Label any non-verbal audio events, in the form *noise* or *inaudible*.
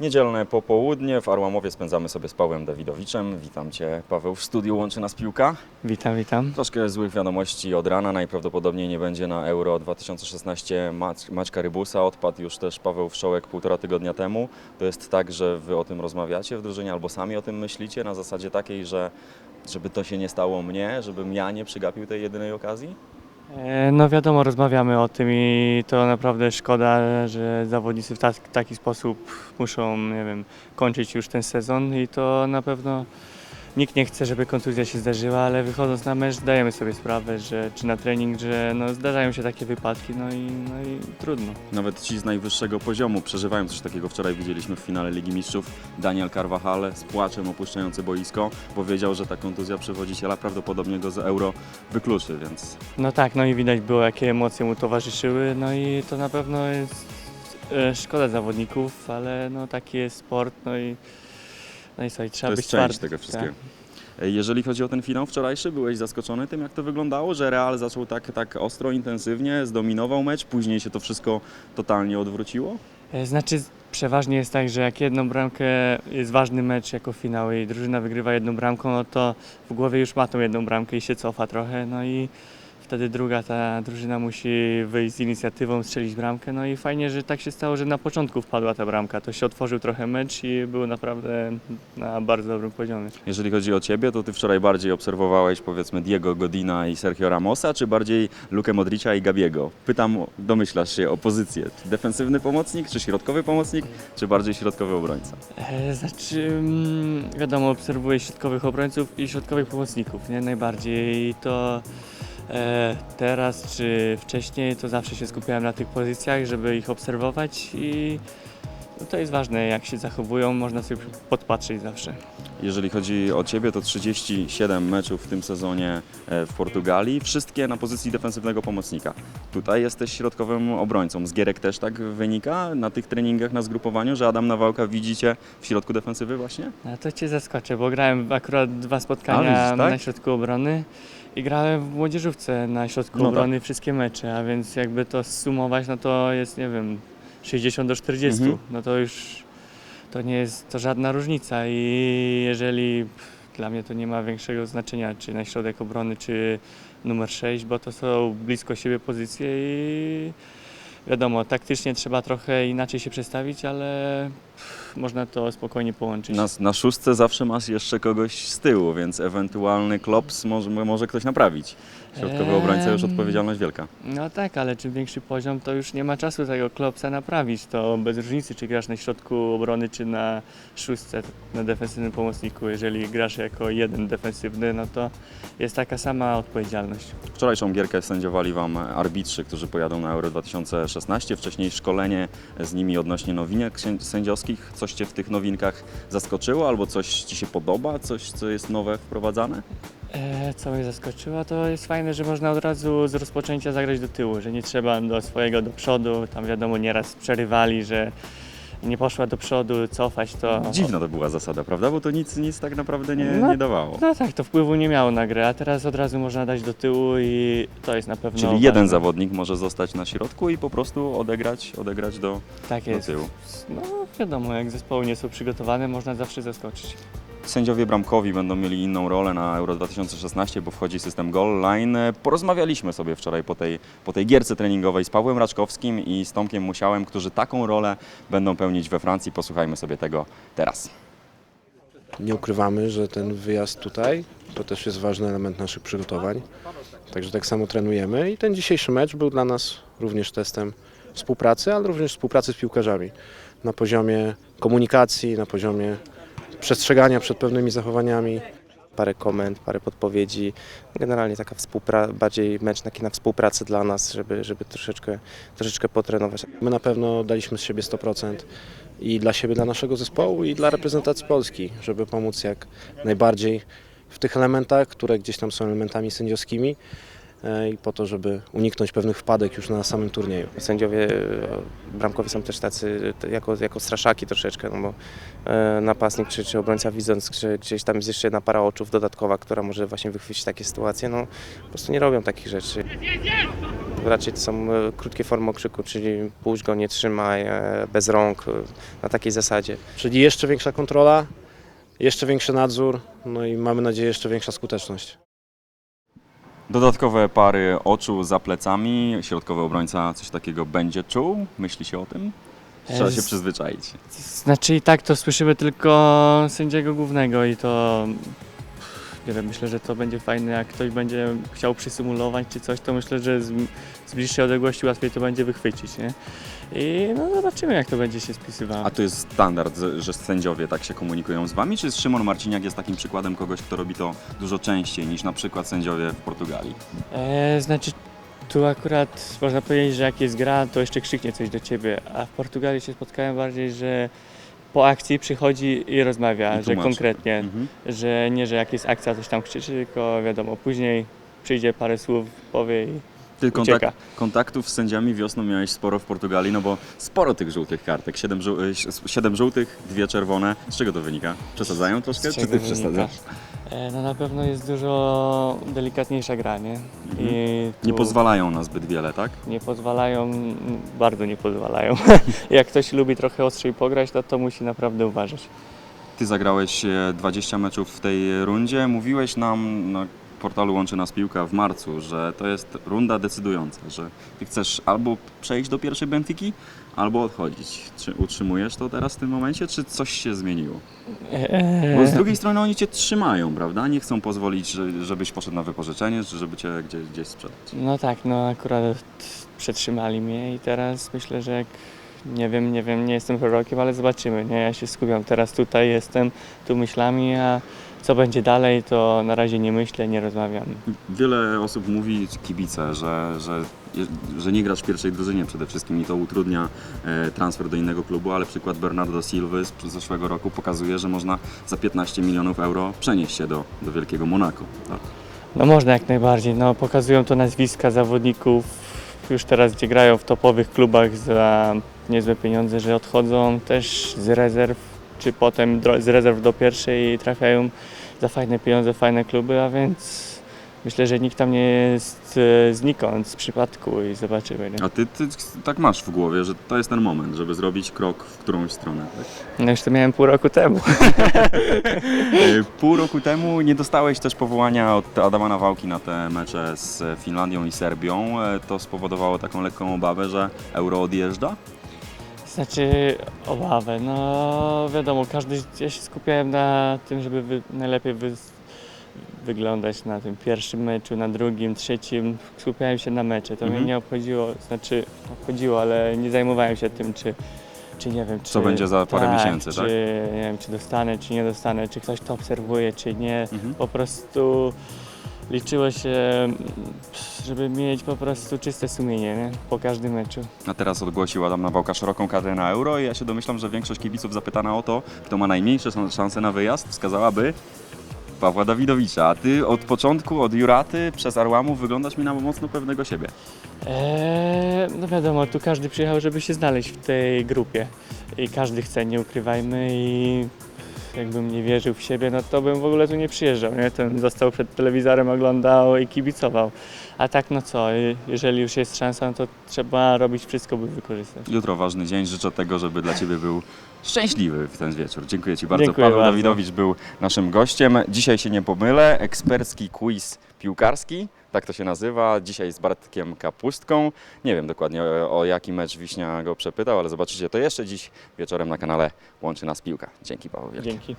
Niedzielne popołudnie w Arłamowie spędzamy sobie z Pawłem Dawidowiczem. Witam Cię, Paweł, w studiu łączy nas piłka. Witam, witam. Troszkę złych wiadomości od rana, najprawdopodobniej nie będzie na Euro 2016 Mac- Maćka Rybusa. Odpadł już też Paweł Wszołek półtora tygodnia temu. To jest tak, że Wy o tym rozmawiacie w drużynie albo sami o tym myślicie na zasadzie takiej, że żeby to się nie stało mnie, żebym ja nie przygapił tej jedynej okazji? E, No wiadomo, rozmawiamy o tym i to naprawdę szkoda, że zawodnicy w tak- taki sposób muszą, nie wiem, kończyć już ten sezon i to na pewno nikt nie chce, żeby kontuzja się zdarzyła, ale wychodząc na mecz zdajemy sobie sprawę, że czy na trening, że no, zdarzają się takie wypadki, no i, no i trudno. Nawet ci z najwyższego poziomu przeżywają coś takiego. Wczoraj widzieliśmy w finale Ligi Mistrzów Daniel Carvajal z płaczem opuszczający boisko. Powiedział, że ta kontuzja przewodziciela prawdopodobnie go z Euro wykluczy, więc No tak, no i widać było, jakie emocje mu towarzyszyły, no i to na pewno jest e, szkoda zawodników, ale no taki jest sport, no i no i słuchaj, trzeba to być jest część twardym. tego Tak. wszystkiego. Jeżeli chodzi o ten finał wczorajszy, byłeś zaskoczony tym, jak to wyglądało, że Real zaczął tak, tak ostro, intensywnie, zdominował mecz, później się to wszystko totalnie odwróciło? E, Znaczy przeważnie jest tak, że jak jedną bramkę jest ważny mecz jako finał i drużyna wygrywa jedną bramką, no to w głowie już ma tą jedną bramkę i się cofa trochę, no i wtedy druga ta drużyna musi wyjść z inicjatywą, strzelić bramkę, no i fajnie, że tak się stało, że na początku wpadła ta bramka, to się otworzył trochę mecz i był naprawdę na bardzo dobrym poziomie. Jeżeli chodzi o Ciebie, to Ty wczoraj bardziej obserwowałeś powiedzmy Diego Godina i Sergio Ramosa, czy bardziej Lukę Modricia i Gabiego? Pytam, domyślasz się o pozycję. Defensywny pomocnik, czy środkowy pomocnik, czy bardziej środkowy obrońca? E, Znaczy, mm, wiadomo, obserwuję środkowych obrońców i środkowych pomocników, nie? Najbardziej. To teraz czy wcześniej to zawsze się skupiałem na tych pozycjach, żeby ich obserwować i no, to jest ważne, jak się zachowują, można sobie podpatrzeć zawsze. Jeżeli chodzi o Ciebie, to 37 meczów w tym sezonie e, w Portugalii, wszystkie na pozycji defensywnego pomocnika. Tutaj jesteś środkowym obrońcą. Z Gierek też tak wynika na tych treningach, na zgrupowaniu, że Adam Nawałka widzicie w środku defensywy właśnie? No to Cię zaskoczę, bo grałem akurat dwa A, spotkania widzisz, tak? na środku obrony i grałem w młodzieżówce na środku No tak. obrony wszystkie mecze, a więc jakby to zsumować, no to jest, nie wiem, 60 do 40, Mhm. no to już to nie jest to żadna różnica i jeżeli pff, dla mnie to nie ma większego znaczenia, czy na środek obrony, czy numer 6, bo to są blisko siebie pozycje i wiadomo, taktycznie trzeba trochę inaczej się przestawić, ale pff, można to spokojnie połączyć. Na, na szóstce zawsze masz jeszcze kogoś z tyłu, więc ewentualny klops może, może ktoś naprawić. Środkowy obrońca już Em. odpowiedzialność wielka. No tak, ale czym większy poziom, to już nie ma czasu tego klopsa naprawić. To bez różnicy, czy grasz na środku obrony, czy na szóstce, na defensywnym pomocniku. Jeżeli grasz jako jeden defensywny, no to jest taka sama odpowiedzialność. Wczorajszą gierkę sędziowali Wam arbitrzy, którzy pojadą na Euro 2016. Wcześniej szkolenie z nimi odnośnie nowinek sędzi- sędziowskich. Coś Cię w tych nowinkach zaskoczyło albo coś Ci się podoba? Coś, co jest nowe wprowadzane? E, co mnie zaskoczyło, to jest fajne, że można od razu z rozpoczęcia zagrać do tyłu, że nie trzeba do swojego do przodu. Tam wiadomo, nieraz przerywali, że nie poszła do przodu, cofać to. Dziwna to była zasada, prawda? Bo to nic, nic tak naprawdę nie, No, nie dawało. No tak, to wpływu nie miało na grę, a teraz od razu można dać do tyłu i to jest na pewno Czyli jeden zawodnik może zostać na środku i po prostu odegrać, odegrać do, Tak do jest. tyłu. No wiadomo, jak zespoły nie są przygotowane, można zawsze zaskoczyć. Sędziowie bramkowi będą mieli inną rolę na Euro 2016, bo wchodzi system goal line. Porozmawialiśmy sobie wczoraj po tej, po tej gierce treningowej z Pawłem Raczkowskim i z Tomkiem Musiałem, którzy taką rolę będą pełnić we Francji. Posłuchajmy sobie tego teraz. Nie ukrywamy, że ten wyjazd tutaj to też jest ważny element naszych przygotowań. Także tak samo trenujemy i ten dzisiejszy mecz był dla nas również testem współpracy, ale również współpracy z piłkarzami na poziomie komunikacji, na poziomie przestrzegania przed pewnymi zachowaniami. parę komend, parę podpowiedzi. Generalnie taka współpraca, bardziej mecz taki na współpracę dla nas, żeby, żeby troszeczkę, troszeczkę potrenować. My na pewno daliśmy z siebie 100% i dla siebie, dla naszego zespołu i dla reprezentacji Polski, żeby pomóc jak najbardziej w tych elementach, które gdzieś tam są elementami sędziowskimi i po to, żeby uniknąć pewnych wpadek już na samym turnieju. Sędziowie e, bramkowi są też tacy jako, jako straszaki troszeczkę, no bo e, napastnik czy, czy obrońca widząc, że gdzieś tam jest jeszcze jedna para oczów dodatkowa, która może właśnie wychwycić takie sytuacje, no po prostu nie robią takich rzeczy. raczej to są e, krótkie formy okrzyku, czyli puść go, nie trzymaj, e, bez rąk, e, na takiej zasadzie. Czyli jeszcze większa kontrola, jeszcze większy nadzór, no i mamy nadzieję jeszcze większa skuteczność. Dodatkowe pary oczu za plecami, środkowy obrońca coś takiego będzie czuł? Myśli się o tym? Trzeba się Z- przyzwyczaić. Znaczy i tak to słyszymy tylko sędziego głównego i to nie wiem, myślę, że to będzie fajne, jak ktoś będzie chciał przysymulować czy coś, to myślę, że z, z bliższej odległości łatwiej to będzie wychwycić, nie? I no zobaczymy jak to będzie się spisywało. A to jest standard, że- sędziowie tak się komunikują z wami? Czy Szymon Marciniak jest takim przykładem kogoś, kto robi to dużo częściej niż na przykład sędziowie w Portugalii? E, znaczy tu akurat można powiedzieć, że jak jest gra, to jeszcze krzyknie coś do ciebie, a w Portugalii się spotkałem bardziej, że po akcji przychodzi i rozmawia, I że tłumaczy. konkretnie, Mhm. że nie, że jak jest akcja, coś tam krzyczy, tylko wiadomo, później przyjdzie parę słów, powie i Ty ucieka. kontak- kontaktów z sędziami wiosną miałeś sporo w Portugalii, no bo sporo tych żółtych kartek. Siedem, żół- y, siedem żółtych, dwie czerwone. Z czego to wynika? Przesadzają troszkę? Z Czy czego ty wynika? przesadzasz? E, no na pewno jest dużo delikatniejsza gra, nie? I tu Nie pozwalają na zbyt wiele, tak? nie pozwalają, bardzo nie pozwalają. *laughs* jak ktoś lubi trochę ostrzej pograć, to to musi naprawdę uważać. Ty zagrałeś e, 20 meczów w tej rundzie. Mówiłeś nam na portalu Łączy Nas Piłka w marcu, że to jest runda decydująca, że ty chcesz albo przejść do pierwszej Benfiki, albo odchodzić. Czy utrzymujesz to teraz w tym momencie, czy coś się zmieniło? Bo z drugiej strony oni cię trzymają, prawda? Nie chcą pozwolić, że- żebyś poszedł na wypożyczenie, żeby cię gdzieś, gdzieś sprzedać. No tak, no akurat przetrzymali mnie i teraz myślę, że jak nie wiem, nie wiem, nie jestem prorokiem, ale zobaczymy, nie? Ja się skupiam teraz tutaj, jestem tu myślami, a co będzie dalej, to na razie nie myślę, nie rozmawiam. Wiele osób mówi, kibice, że, że, że nie grasz w pierwszej drużynie przede wszystkim i to utrudnia e, transfer do innego klubu, ale przykład Bernardo Silva z zeszłego roku pokazuje, że można za 15 milionów euro przenieść się do, do Wielkiego Monako. Tak? No można jak najbardziej, no pokazują to nazwiska zawodników już teraz, gdzie grają w topowych klubach za niezłe pieniądze, że odchodzą też z rezerw, czy potem z rezerw do pierwszej i trafiają za fajne pieniądze, fajne kluby, a więc myślę, że nikt tam nie jest e, znikąd, z przypadku i zobaczymy. Nie? A ty, ty tak masz w głowie, że to jest ten moment, żeby zrobić krok w którąś stronę. Tak? No już to miałem pół roku temu. *laughs* E, Pół roku temu nie dostałeś też powołania od Adama Nawałki na te mecze z Finlandią i Serbią. E, To spowodowało taką lekką obawę, że euro odjeżdża. Znaczy obawę, no wiadomo, każdy, ja się skupiałem na tym, żeby wy, najlepiej wy, wyglądać na tym pierwszym meczu, na drugim, trzecim. Skupiałem się na mecze, to Mhm. mnie nie obchodziło, znaczy obchodziło, ale nie zajmowałem się tym, czy, czy nie wiem, czy... Co będzie za parę miesięcy, czy, tak? nie wiem, czy dostanę, czy nie dostanę, czy ktoś to obserwuje, czy nie. Mhm. Po prostu liczyło się, żeby mieć po prostu czyste sumienie, nie? Po każdym meczu. A teraz ogłosił Adam Nawałka szeroką kadrę na euro i ja się domyślam, że większość kibiców zapytana o to, kto ma najmniejsze szan- szanse na wyjazd, wskazałaby Pawła Dawidowicza. A ty od początku, od Juraty przez Arłamów wyglądasz mi na mocno pewnego siebie. Eee, no wiadomo, tu każdy przyjechał, żeby się znaleźć w tej grupie i każdy chce, nie ukrywajmy i jakbym nie wierzył w siebie, no to bym w ogóle tu nie przyjeżdżał, nie? Ten został przed telewizorem, oglądał i kibicował. A tak no co, je- jeżeli już jest szansa, no to trzeba robić wszystko, by wykorzystać. Jutro ważny dzień, życzę tego, żeby dla Ciebie był szczęśliwy w ten wieczór. Dziękuję Ci bardzo. Dziękuję Paweł bardzo. Dawidowicz był naszym gościem. Dzisiaj się nie pomylę, ekspercki quiz piłkarski, tak to się nazywa. Dzisiaj z Bartkiem Kapustką. Nie wiem dokładnie o, o jaki mecz Wiśnia go przepytał, ale zobaczycie to jeszcze dziś wieczorem na kanale Łączy Nas Piłka. Dzięki Paweł. wielkie. Dzięki.